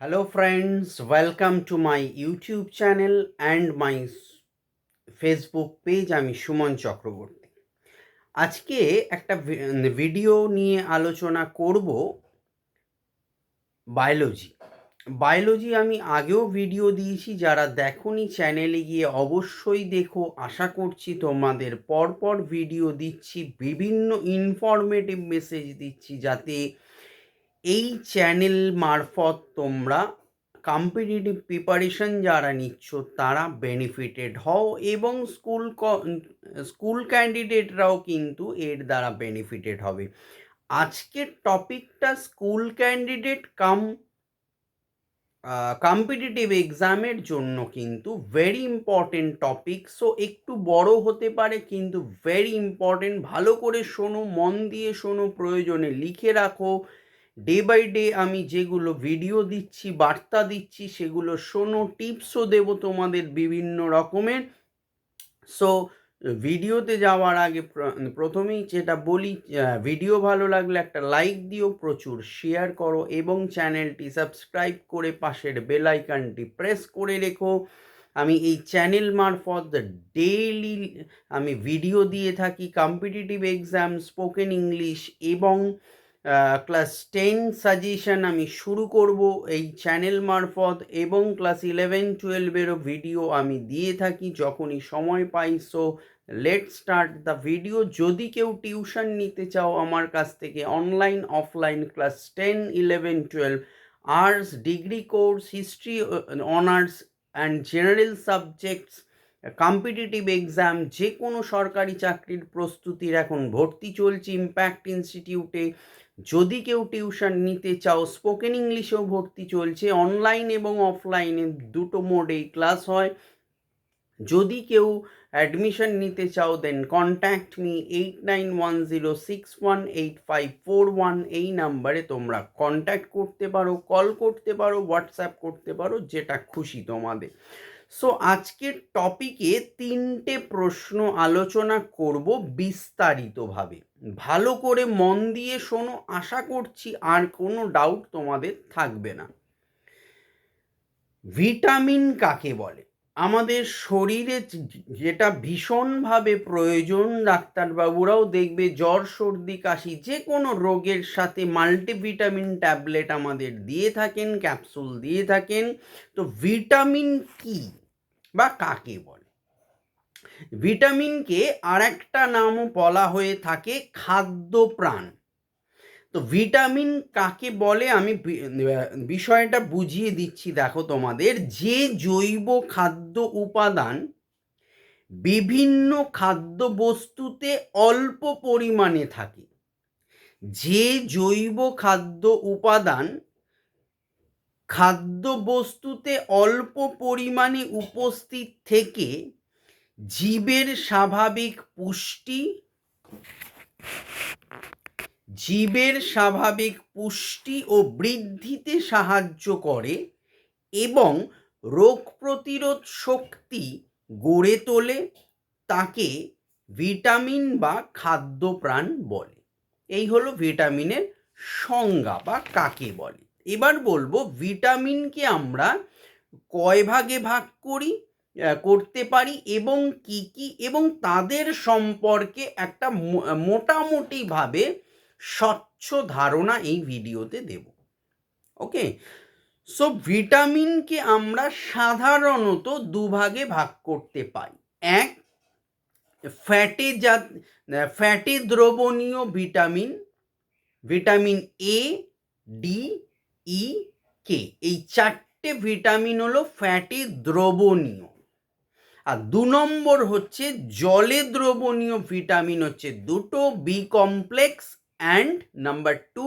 Hello, friends. Welcome to my YouTube channel and my Facebook page আমি সুমন চক্রবর্তী। আজকে একটা video নিয়ে আলোচনা করব বায়োলজি বায়োলজি আমি আগেও ভিডিও দিয়েছি। যারা দেখোনি চ্যানেলে গিয়ে অবশ্যই দেখো। আশা করছি তোমাদের পরপর ভিডিও দিচ্ছি। বিভিন্ন ইনফরমেটিভ মেসেজ দিচ্ছি যাতে এই চ্যানেল মারফত তোমরা কম্পিটিটিভ প্রিপারেশন যারা নিচ্ছ, তারা বেনিফিটেড হও এবং স্কুল স্কুল ক্যান্ডিডেটরাও কিন্তু এর দ্বারা বেনিফিটেড হবে। আজকের টপিকটা স্কুল ক্যান্ডিডেট কাম কম্পিটিটিভ এক্সামের জন্য কিন্তু ভেরি ইম্পর্টেন্ট টপিক সো একটু বড় হতে পারে, কিন্তু ভেরি ইম্পর্টেন্ট ভালো করে শোনো, মন দিয়ে শোনো, প্রয়োজনে লিখে রাখো। ডে বাই ডে আমি যেগুলো ভিডিও দিচ্ছি, বার্তা দিচ্ছি, সেগুলো শোনো, টিপসও দেব তোমাদের বিভিন্ন রকমের। সো ভিডিওতে যাওয়ার আগে প্র- প্রথমেই যেটা বলি ভিডিও ভালো লাগলে একটা লাইক দিও, প্রচুর শেয়ার করো এবং চ্যানেলটি সাবস্ক্রাইব করে পাশের বেল আইকনটি প্রেস করে রেখো। আমি এই চ্যানেল মারফত ডেইলি আমি ভিডিও দিয়ে থাকি কম্পিটিটিভ এক্সাম স্পোকেন ইংলিশ এবং ক্লাস টেন সাজেশন আমি শুরু করব। এই চ্যানেল মারফত এবং ক্লাস ইলেভেন টুয়েলভেরও ভিডিও আমি দিয়ে থাকি। যখনই সময় পাই so let start the video যদি কেউ টিউশন নিতে চাও আমার কাছ থেকে online offline class ten eleven twelve arts degree course history honours and general subjects competitive exam যে কোনো সরকারি চাকরির প্রস্তুতির এখন ভর্তি চলছে। ইম্প্যাক্ট ইনস্টিটিউটে যদি কেউ টিউশন নিতে চাও স্পোকেন ইংলিশেও ভর্তি চলছে। অনলাইন এবং অফলাইনে দুটো মোডেই ক্লাস হয়। যদি কেউ অ্যাডমিশন নিতে চাও then contact me eight nine one zero six one eight five four one এই নাম্বারে তোমরা কন্ট্যাক্ট করতে পারো কল করতে পারো হোয়াটসঅ্যাপ করতে পারো, যেটা খুশি তোমাদের। সো আজকের টপিকে তিনটে প্রশ্ন আলোচনা করব বিস্তারিতভাবে। ভালো করে মন দিয়ে শোনো, আশা করছি আর কোনো ডাউট তোমাদের থাকবে না। ভিটামিন কাকে বলে? আমাদের শরীরে যেটা ভীষণভাবে প্রয়োজন ডাক্তারবাবুরাও দেখবে জ্বর, সর্দি, কাশি, যে কোনো রোগের সাথে মাল্টিভিটামিন ট্যাবলেট আমাদের দিয়ে থাকেন ক্যাপসুল দিয়ে থাকেন। তো ভিটামিন কি বা কাকে বলে? ভিটামিনকে আরেকটা নামও বলা হয়ে থাকে খাদ্য প্রাণ তো ভিটামিন কাকে বলে? আমি বিষয়টা বুঝিয়ে দিচ্ছি, দেখো তোমাদের। যে জৈব খাদ্য উপাদান বিভিন্ন খাদ্য বস্তুতে অল্প পরিমাণে থাকে, যে জৈব খাদ্য উপাদান খাদ্য বস্তুতে অল্প পরিমাণে উপস্থিত থেকে জীবের স্বাভাবিক পুষ্টি জীবের স্বাভাবিক পুষ্টি ও বৃদ্ধিতে সাহায্য করে এবং রোগ প্রতিরোধ শক্তি গড়ে তোলে, তাকে ভিটামিন বা খাদ্যপ্রাণ বলে। এই হলো ভিটামিনের সংজ্ঞা বা কাকে বলে। এবার বলব ভিটামিনকে আমরা কয় ভাগে ভাগ করি করতে পারি এবং কি কি এবং তাদের সম্পর্কে একটা মোটামুটিভাবে স্বচ্ছ ধারণা এই ভিডিওতে দেব। ওকে সো ভিটামিনকে আমরা সাধারণত দুভাগে ভাগ করতে পারি এক ফ্যাটে জাত ফ্যাটে দ্রবণীয় vitamin vitamin A D E K এই চারটে ভিটামিন হলো ফ্যাটে দ্রবণীয়। আর দু নম্বর হচ্ছে জলে দ্রবণীয় ভিটামিন হচ্ছে দুটো B complex and number two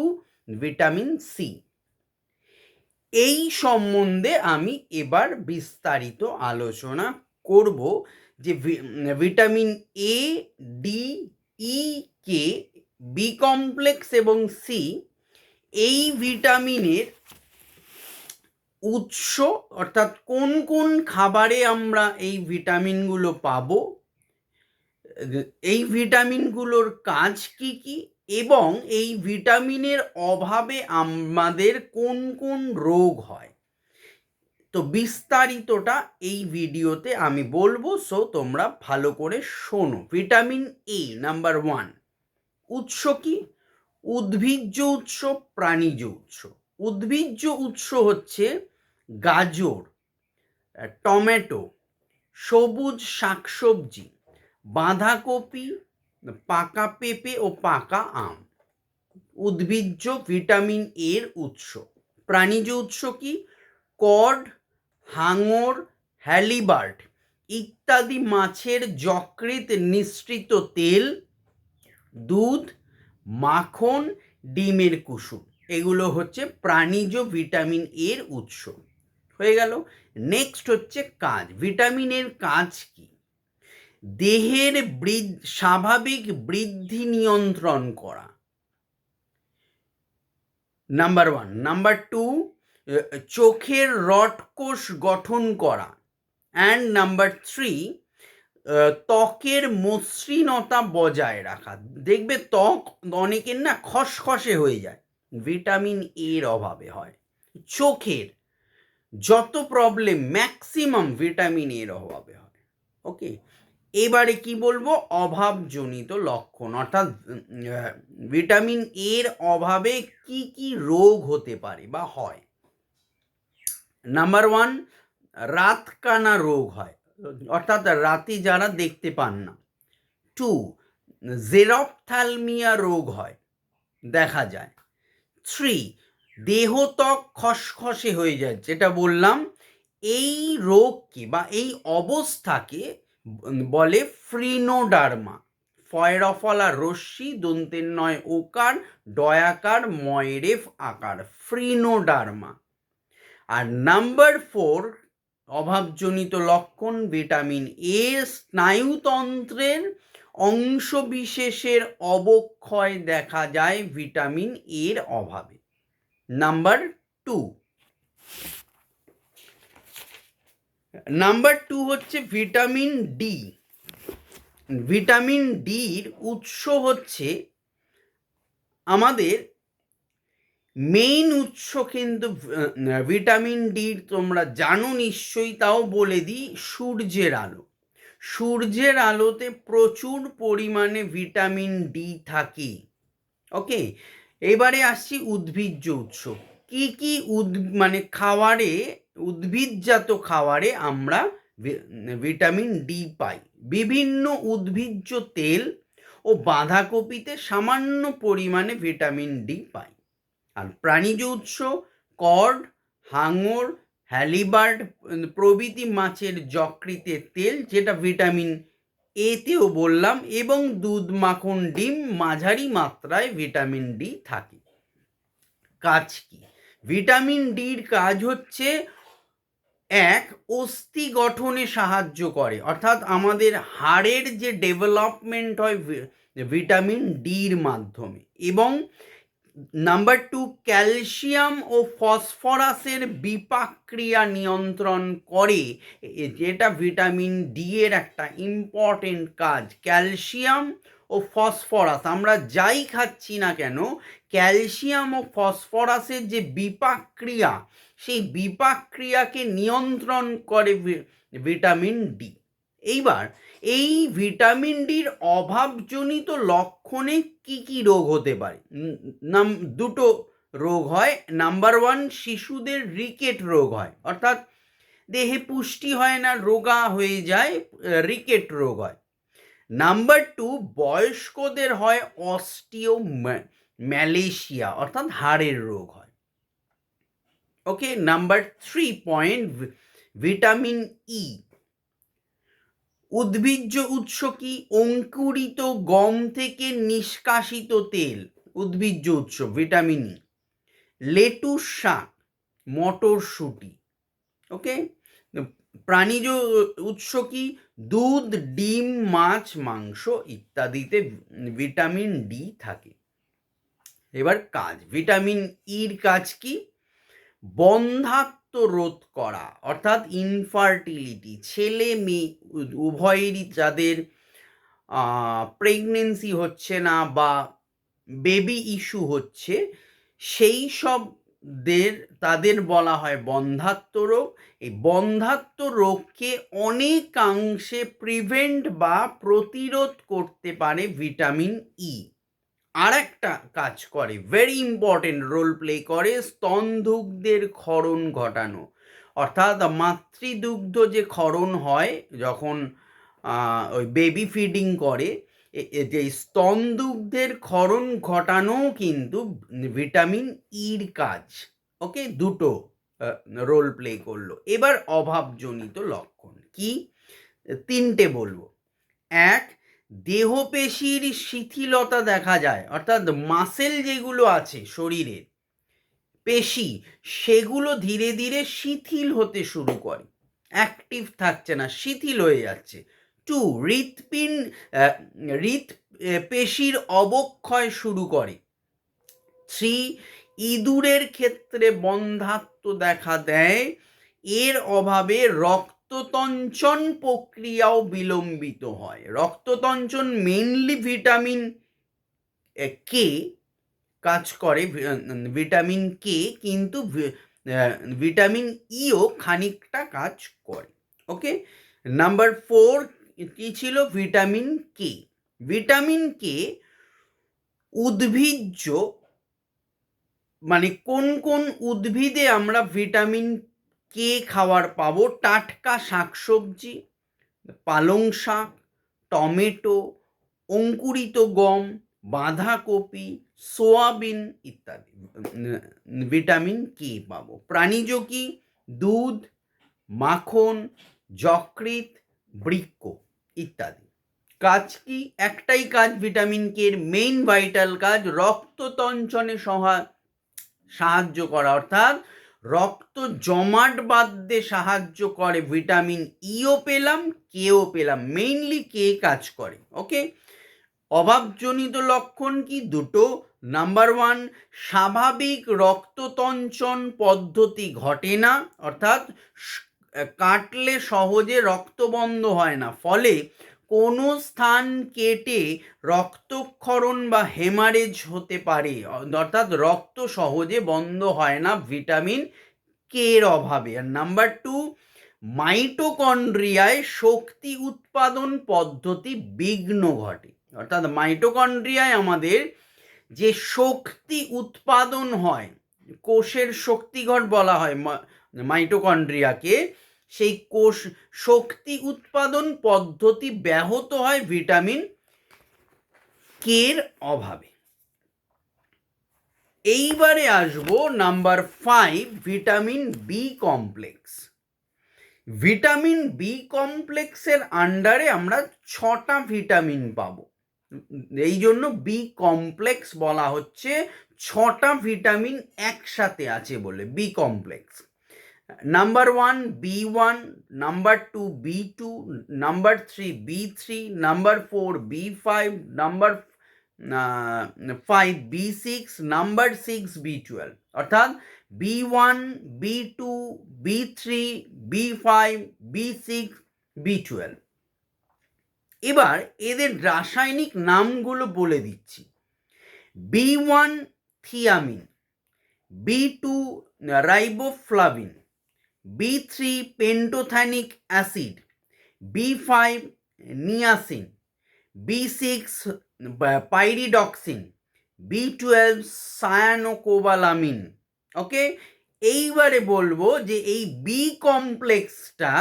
vitamin C এই সম্বন্ধে আমি এবার বিস্তারিত আলোচনা করব যে vitamin A D E K B complex এবং সি এই ভিটামিনের উৎস অর্থাৎ কোন কোন খাবারে আমরা এই ভিটামিনগুলো পাবো? এই ভিটামিনগুলোর কাজ কি কি? এবং এই ভিটামিনের অভাবে আমাদের কোন কোন রোগ হয়। তো বিস্তারিতটা এই ভিডিওতে আমি বলব, সো তোমরা ভালো করে শোনো। ভিটামিন এ নাম্বার ওয়ান উৎস কি? উদ্ভিজ্জ উৎস, প্রাণীজ উৎস। উদ্ভিজ্জ উৎস হচ্ছে গাজর, টমেটো, সবুজ শাকসবজি, বাঁধাকপি পাকা পেঁপে ও পাকা আম। উদ্ভিজ্জ ভিটামিন এর উৎস। প্রাণীজ উৎস কি? কড, হাঙর, হ্যালিবার্ট ইত্যাদি মাছের যকৃত নিঃসৃত তেল, দুধ, মাখন, ডিমের কুসুম। এগুলো হচ্ছে প্রাণীজ ভিটামিন এর উৎস। হয়ে গেল। নেক্সট হচ্ছে কাজ। ভিটামিনের কাজ কি? দেহের স্বাভাবিক বৃদ্ধি নিয়ন্ত্রণ করা। নাম্বার ওয়ান নাম্বার টু চোখের রডকোষ গঠন করা। অ্যান্ড নাম্বার থ্রি ত্বকের মসৃণতা বজায় রাখা। দেখবে ত্বক অনেকের না খসখসে হয়ে যায়। ভিটামিন এর অভাবে হয়। চোখের যত প্রবলেম ম্যাক্সিমাম ভিটামিন এর অভাবে হয়। ওকে এবারে কি বলব? অভাবজনিত লক্ষণ। অর্থাৎ ভিটামিন এর অভাবে কি কি রোগ হতে পারে বা হয়? নাম্বার ওয়ান, রাতকানা রোগ হয়। অর্থাৎ রাতে যারা দেখতে পান না। টু জেরপথ্যালমিয়া রোগ হয়। দেখা যায়। থ্রি দেহত্বক খসখসে হয়ে যায়। যেটা বললাম, এই রোগকে বা এই অবস্থাকে বলে ফ্রিনোডার্মা। ফয়রফলা রশ্মি দন্তের নয় ওকার, ডয়াকার, ময়রেফ আকার, ফ্রিনোডার্মা। আর নাম্বার ফোর, অভাবজনিত লক্ষণ, ভিটামিন এ, স্নায়ুতন্ত্রের অংশবিশেষের অবক্ষয় দেখা যায় ভিটামিন এর অভাবে। নাম্বার টু নাম্বার টু হচ্ছে ভিটামিন ডি ভিটামিন ডির উৎস হচ্ছে আমাদের মেইন উৎস কিন্তু ভিটামিন ডির তোমরা জানো নিশ্চয়ই, তাও বলে দিই, সূর্যের আলো। সূর্যের আলোতে প্রচুর পরিমাণে ভিটামিন ডি থাকে। ওকে এবারে আসছি উদ্ভিজ্জ উৎস। কি কি উদ মানে খাওয়ারে উদ্ভিদজাত খাওয়ারে আমরা ভিটামিন ডি পাই। বিভিন্ন উদ্ভিজ্জ তেল ও বাঁধাকপিতে সামান্য পরিমাণে ভিটামিন ডি পাই। আর প্রাণীজ উৎস কর্ড হাঙর, হ্যালিবার্ড প্রভৃতি মাছের যকৃতের তেল, যেটা ভিটামিন এতেও বললাম, এবং দুধ, মাখন, ডিম, মাঝারি মাত্রায় ভিটামিন ডি থাকে। কাজ কি? ভিটামিন ডির কাজ হচ্ছে এক, অস্থি গঠনে সাহায্য করে। অর্থাৎ আমাদের হাড়ের যে ডেভেলপমেন্ট হয় ভিটামিন ডির মাধ্যমে এবং নাম্বার টু ক্যালসিয়াম ও ফসফরাসের বিপাক ক্রিয়া নিয়ন্ত্রণ করে। যেটা ভিটামিন ডি এর একটা ইম্পর্টেন্ট কাজ। ক্যালসিয়াম ও ফসফরাস। আমরা যাই খাচ্ছি না কেন, ক্যালসিয়াম ও ফসফরাসের যে বিপাক ক্রিয়া সেই বিপাক ক্রিয়াকে নিয়ন্ত্রণ করে ভিটামিন ডি। এইবার এই ভিটামিন ডির অভাবজনিত লক্ষণে কি কি রোগ হতে পারে? নাম, দুটো রোগ হয়। নাম্বার ওয়ান, শিশুদের রিকেট রোগ হয়। অর্থাৎ দেহে পুষ্টি হয় না, রোগা হয়ে যায় রিকেট রোগ হয়। নাম্বার টু বয়স্কদের হয় অস্টিও ম্যালেশিয়া অর্থাৎ হাড়ের রোগ হয়। Okay number three point vitamin E উদ্ভিজ্জ উৎস কি? অঙ্কুরিত গম থেকে নিষ্কাশিত তেল। উদ্ভিজ্জ উৎস ভিটামিন ই লেটুস শাক, মটরশুঁটি। ওকে প্রাণীজ উৎস কি? দুধ, ডিম, মাছ, মাংস ইত্যাদিতে ভিটামিন ডি থাকে। এবার কাজ, ভিটামিন ইর কাজ কি? বন্ধাত্ম রোধ করা, অর্থাৎ ইনফার্টিলিটি ছেলে মেয়ে, উভয়েরই যাদের প্রেগনেন্সি হচ্ছে না বা বেবি ইস্যু হচ্ছে, সেই সব দের, তাদের বলা হয় বন্ধাত্ম রোগ। এই বন্ধাত্ম রোগকে অনেকাংশে প্রিভেন্ট বা প্রতিরোধ করতে পারে ভিটামিন ই আর একটা কাজ করে ভেরি ইম্পর্টেন্ট রোল প্লে করে স্তনদুগ্ধের ক্ষরণ ঘটানো। অর্থাৎ মাতৃদুগ্ধ যে ক্ষরণ হয়, যখন ওই বেবি ফিডিং করে যে স্তনদুগ্ধের ক্ষরণ ঘটানো কিন্তু ভিটামিন ইর কাজ। ওকে? দুটো রোল প্লে করল। এবার অভাবজনিত লক্ষণ কি? তিনটে বলব। এক, দেহপেশির শিথিলতা দেখা যায়, অর্থাৎ মাসেল যেগুলো আছে শরীরের পেশি, সেগুলো ধীরে ধীরে শিথিল হতে শুরু করে। অ্যাক্টিভ থাকছে না, শিথিল হয়ে যাচ্ছে। টু হৃৎপিণ্ড হৃৎ পেশির অবক্ষয় শুরু করে। থ্রি ইঁদুরের ক্ষেত্রে বন্ধাত্ম দেখা দেয়। এর অভাবে রক্ততঞ্চন প্রক্রিয়াও বিলম্বিত হয়। রক্ততঞ্চন মেনলি ভিটামিন কে কাজ করে ভিটামিন কে কিন্তু ভিটামিন ইও খানিকটা কাজ করে। ওকে নাম্বার ফোর কি ছিল? ভিটামিন কে ভিটামিন কে উদ্ভিজ্জ মানে কোন কোন উদ্ভিদে আমরা ভিটামিন কে খাওয়ার পাবো? টাটকা শাকসবজি, পালং শাক, টমেটো, অঙ্কুরিত গম, বাঁধাকপি, সোয়াবিন ইত্যাদি ভিটামিন কে পাবো। প্রাণীজ কি? দুধ, মাখন যকৃত বৃক্ক ইত্যাদি। কাজ কি? একটাই কাজ ভিটামিন কে এর মেইন ভাইটাল কাজ রক্ততঞ্চনে সহা, সাহায্য করা। অর্থাৎ রক্ত জমাট বাঁধতে সাহায্য করে ভিটামিন ইও পেলাম কেও পেলাম। মেইনলি কে কাজ করে ওকে অভাবজনিত লক্ষণ কি? দুটো। নাম্বার ওয়ান স্বাভাবিক রক্ততঞ্চন পদ্ধতি ঘটে না, অর্থাৎ কাটলে সহজে রক্ত বন্ধ হয় না। ফলে কোনো স্থান কেটে রক্তক্ষরণ বা হেমারেজ হতে পারে। অর্থাৎ রক্ত সহজে বন্ধ হয় না ভিটামিন কে এর অভাবে। আর নাম্বার টু, মাইটোকন্ড্রিয়ায় শক্তি উৎপাদন পদ্ধতি বিঘ্ন ঘটে। অর্থাৎ মাইটোকন্ড্রিয়ায় আমাদের যে শক্তি উৎপাদন হয়, কোষের শক্তিঘট বলা হয় মাইটোকন্ড্রিয়াকে সেই কোষ শক্তি উৎপাদন পদ্ধতি ব্যাহত হয় ভিটামিন কের অভাবে। এইবারে আসব number five vitamin B complex vitamin B কমপ্লেক্সের আন্ডারে আমরা ছটা ভিটামিন পাবো। এই জন্য বি কমপ্লেক্স বলা হচ্ছে, ছটা ভিটামিন একসাথে আছে বলে B complex number one B one number two B two number three B three number four B five number five B six number six B twelve অর্থাৎ B one B two B three B five B six B twelve এবার এদের রাসায়নিক নামগুলো বলে দিচ্ছি। B one thiamine B two riboflavin B three pantothenic acid B five niacin B six pyridoxine B twelve cyanocobalamin okay এইবারে বলব যে এই বি কমপ্লেক্সটা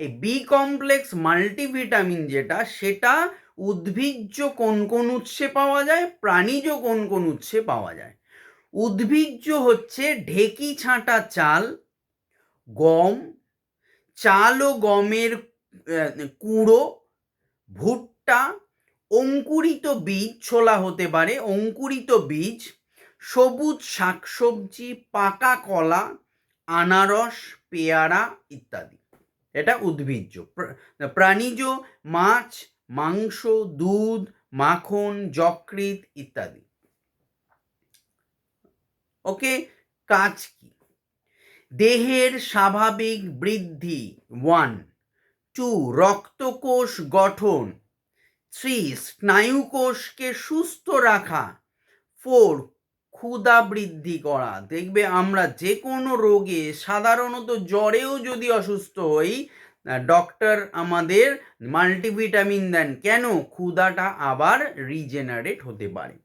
এই বি কমপ্লেক্স মাল্টিভিটামিন যেটা, সেটা উদ্ভিজ্জ কোন কোন উৎসে পাওয়া যায়, প্রাণীজ কোন কোন উৎসে পাওয়া যায়। উদ্ভিজ্জ হচ্ছে ঢেকি ছাঁটা চাল গম, চাল ও গমের কুঁড়ো, ভুট্টা, অঙ্কুরিত বীজ, ছোলা হতে পারে, অঙ্কুরিত বীজ, সবুজ শাকসবজি, পাকা কলা, আনারস, পেয়ারা ইত্যাদি। এটা উদ্ভিজ্জ। প্র- প্রাণীজ, মাছ, মাংস, দুধ, মাখন, যকৃৎ ইত্যাদি। ওকে, কাজ কি? দেহের স্বাভাবিক বৃদ্ধি। ওয়ান টু রক্তকোষ গঠন। থ্রি স্নায়ুকোষকে সুস্থ রাখা। ফোর ক্ষুধা বৃদ্ধি করা। দেখবে আমরা যে কোনো রোগে, সাধারণত জ্বরেও যদি অসুস্থ হই ডক্টর আমাদের মাল্টিভিটামিন দেন। কেন? ক্ষুধাটা আবার রিজেনারেট হতে পারে।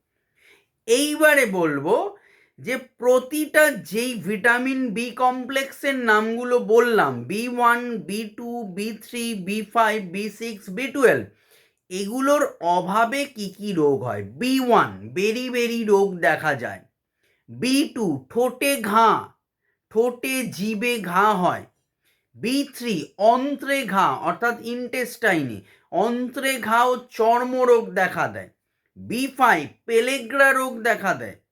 এইবারে বলব যে প্রতিটা যেই ভিটামিন বি কমপ্লেক্সের নামগুলো বললাম, B one, B two, B three, B five, B six, B twelve, এগুলোর অভাবে কি কি রোগ হয়? বি ওয়ান, বেরি বেরি রোগ দেখা যায়। বি টু, ঠোঁটে ঘা, ঠোঁটে জিবে ঘা হয়। বি থ্রি, অন্ত্রে ঘা, অর্থাৎ ইন্টেস্টাইনে, অন্ত্রে ঘা ও চর্মরোগ দেখা দেয়। বি ফাইভ, পেলেগ্রা রোগ দেখা দেয়।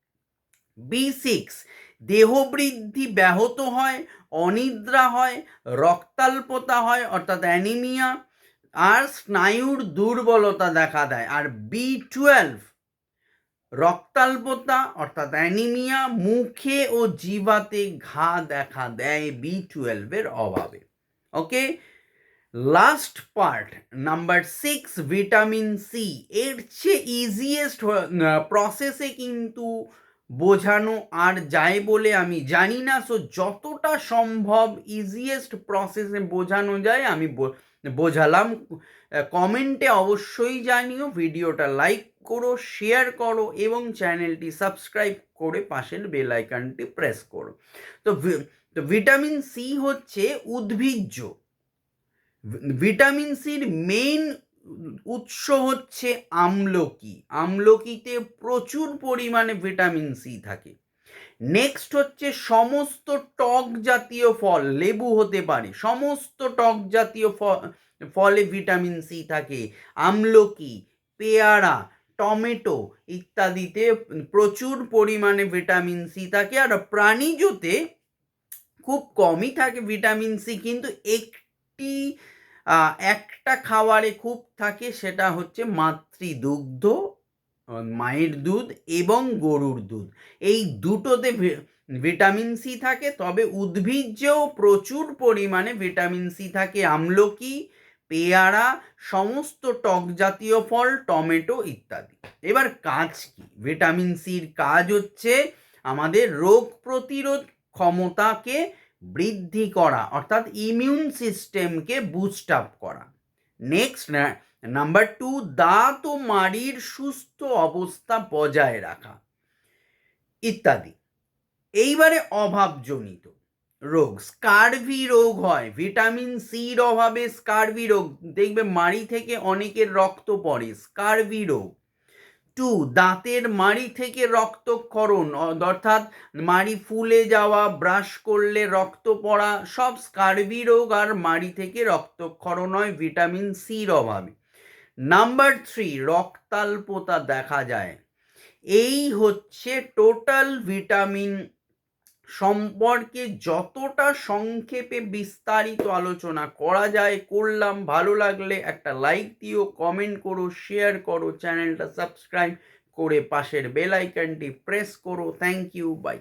বি সিক্স দেহবৃদ্ধি ব্যাহত হয়, অনিদ্রা হয়, রক্তাল্পতা হয়, অর্থাৎ অ্যানিমিয়া আর স্নায়ুর দুর্বলতা দেখা দেয়। আর বি টুয়েলভ রক্তাল্পতা, অর্থাৎ অ্যানিমিয়া মুখে ও জিভাতে ঘা দেখা দেয় বি টুয়েলভের অভাবে। Okay last part number six vitamin C এর চেয়ে ইজিয়েস্ট প্রসেসে কিন্তু বোঝানো আর যায় বলে আমি জানি না সো যতটা সম্ভব ইজিয়েস্ট প্রসেসে বোঝানো যায়, আমি বোঝালাম। কমেন্টে অবশ্যই জানিও ভিডিওটা লাইক করো শেয়ার করো এবং চ্যানেলটি সাবস্ক্রাইব করে পাশের বেল প্রেস করো। তো তো ভিটামিন সি হচ্ছে উদ্ভিজ্জ। ভিটামিন সির মেইন উৎস হচ্ছে আমলকি। আমলকিতে প্রচুর পরিমাণে ভিটামিন সি থাকে। নেক্সট হচ্ছে সমস্ত টক জাতীয় ফল, লেবু হতে পারে। সমস্ত টক জাতীয় ফলে ভিটামিন সি থাকে। আমলকি, পেয়ারা, টমেটো ইত্যাদিতে প্রচুর পরিমাণে ভিটামিন সি থাকে আর প্রাণীজতে খুব কমই থাকে ভিটামিন সি কিন্তু একটি একটা খাবারে খুব থাকে সেটা হচ্ছে মাতৃদুগ্ধ মায়ের দুধ এবং গরুর দুধ। এই দুটোতে ভিটামিন সি থাকে, তবে উদ্ভিজ্জেও প্রচুর পরিমাণে ভিটামিন সি থাকে, আমলকি, পেয়ারা, সমস্ত টক জাতীয় ফল, টমেটো ইত্যাদি। এবার কাজ কি? ভিটামিন সির কাজ হচ্ছে আমাদের রোগ প্রতিরোধ ক্ষমতাকে বৃদ্ধি করা, অর্থাৎ ইমিউন সিস্টেমকে বুস্ট আপ করা। নেক্সট নাম্বার টু দাঁত ও মাড়ির সুস্থ অবস্থা বজায় রাখা ইত্যাদি। এইবারে অভাবজনিত রোগ, স্কারভি রোগ হয় ভিটামিন সির অভাবে স্কারভি রোগ, দেখবে মাড়ি থেকে অনেকের রক্ত পড়ে, স্কারভি রোগ। টু দাঁতের মাড়ি থেকে রক্তক্ষরণ অর্থাৎ মাড়ি ফুলে যাওয়া, ব্রাশ করলে রক্ত পড়া, সব স্কার্বি রোগ আর মাড়ি থেকে রক্তক্ষরণ হয় ভিটামিন সির অভাবে। নাম্বার থ্রি রক্তাল্পতা দেখা যায়। এই হচ্ছে টোটাল ভিটামিন সম্পর্কে যতটা সংক্ষেপে বিস্তারিত আলোচনা করা যায়, করলাম, ভালো লাগলে একটা লাইক দিও কমেন্ট করো শেয়ার করো চ্যানেলটা সাবস্ক্রাইব করে পাশের বেল আইকনটি প্রেস করো। Thank you by